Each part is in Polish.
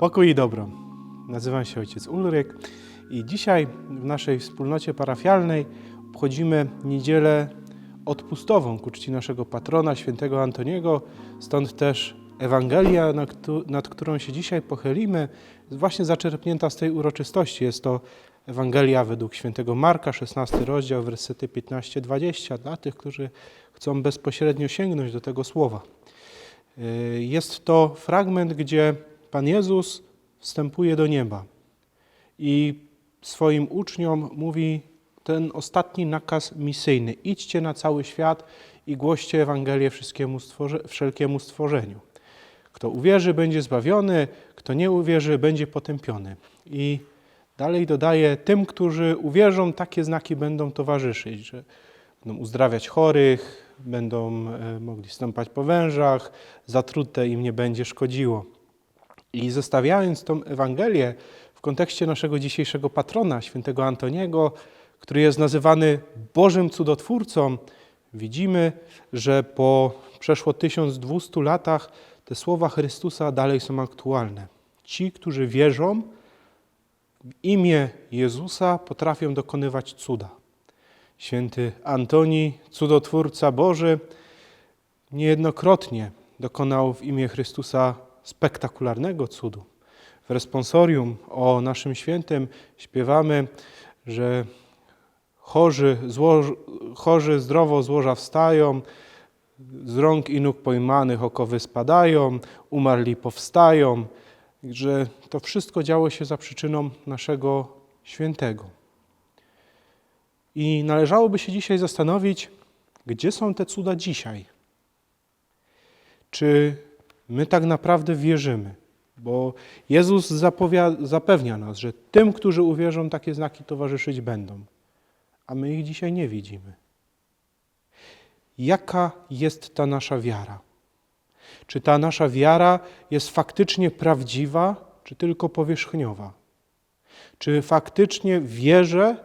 Pokój i dobro. Nazywam się ojciec Ulryk i dzisiaj w naszej wspólnocie parafialnej obchodzimy niedzielę odpustową ku czci naszego patrona, świętego Antoniego. Stąd też Ewangelia, nad którą się dzisiaj pochylimy, właśnie zaczerpnięta z tej uroczystości. Jest to Ewangelia według świętego Marka, 16 rozdział, wersety 15-20, dla tych, którzy chcą bezpośrednio sięgnąć do tego słowa. Y, Jest to fragment, gdzie Pan Jezus wstępuje do nieba i swoim uczniom mówi ten ostatni nakaz misyjny: idźcie na cały świat i głoście Ewangelię stworze- wszelkiemu stworzeniu. Kto uwierzy, będzie zbawiony, kto nie uwierzy, będzie potępiony. I dalej dodaje: tym, którzy uwierzą, takie znaki będą towarzyszyć, że będą uzdrawiać chorych, będą e, mogli stąpać po wężach, zatrute im nie będzie szkodziło. I zestawiając tą Ewangelię w kontekście naszego dzisiejszego patrona, świętego Antoniego, który jest nazywany Bożym Cudotwórcą, widzimy, że po przeszło 1200 latach te słowa Chrystusa dalej są aktualne. Ci, którzy wierzą w imię Jezusa, potrafią dokonywać cuda. Święty Antoni, cudotwórca Boży, niejednokrotnie dokonał w imię Chrystusa spektakularnego cudu. W responsorium o naszym świętym śpiewamy, że chorzy, zło, chorzy zdrowo z łoża wstają, z rąk i nóg pojmanych okowy spadają, umarli powstają, że to wszystko działo się za przyczyną naszego świętego. I należałoby się dzisiaj zastanowić, gdzie są te cuda dzisiaj? Czy my tak naprawdę wierzymy? Bo Jezus zapewnia nas, że tym, którzy uwierzą, takie znaki towarzyszyć będą, a my ich dzisiaj nie widzimy. Jaka jest ta nasza wiara? Czy ta nasza wiara jest faktycznie prawdziwa, czy tylko powierzchniowa? Czy faktycznie wierzę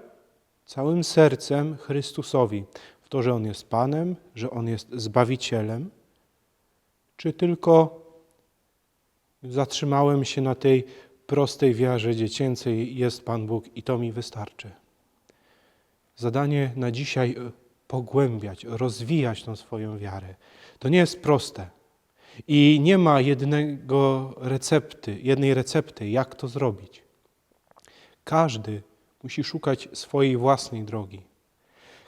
całym sercem Chrystusowi w to, że On jest Panem, że On jest Zbawicielem? Czy tylko zatrzymałem się na tej prostej wiarze dziecięcej, jest Pan Bóg i to mi wystarczy? Zadanie na dzisiaj e, pogłębiać, rozwijać tą swoją wiarę. To nie jest proste. I nie ma jednego recepty, jednej recepty, jak to zrobić. Każdy musi szukać swojej własnej drogi.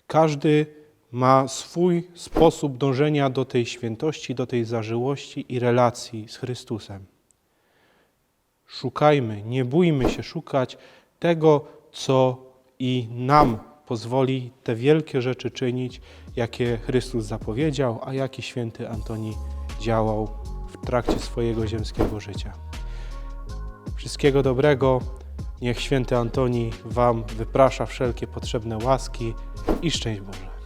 Każdy ma swój sposób dążenia do tej świętości, do tej zażyłości i relacji z Chrystusem. Szukajmy, nie bójmy się szukać tego, co i nam pozwoli te wielkie rzeczy czynić, jakie Chrystus zapowiedział, a jaki święty Antoni działał w trakcie swojego ziemskiego życia. Wszystkiego dobrego. Niech święty Antoni Wam wyprasza wszelkie potrzebne łaski i szczęść Boże.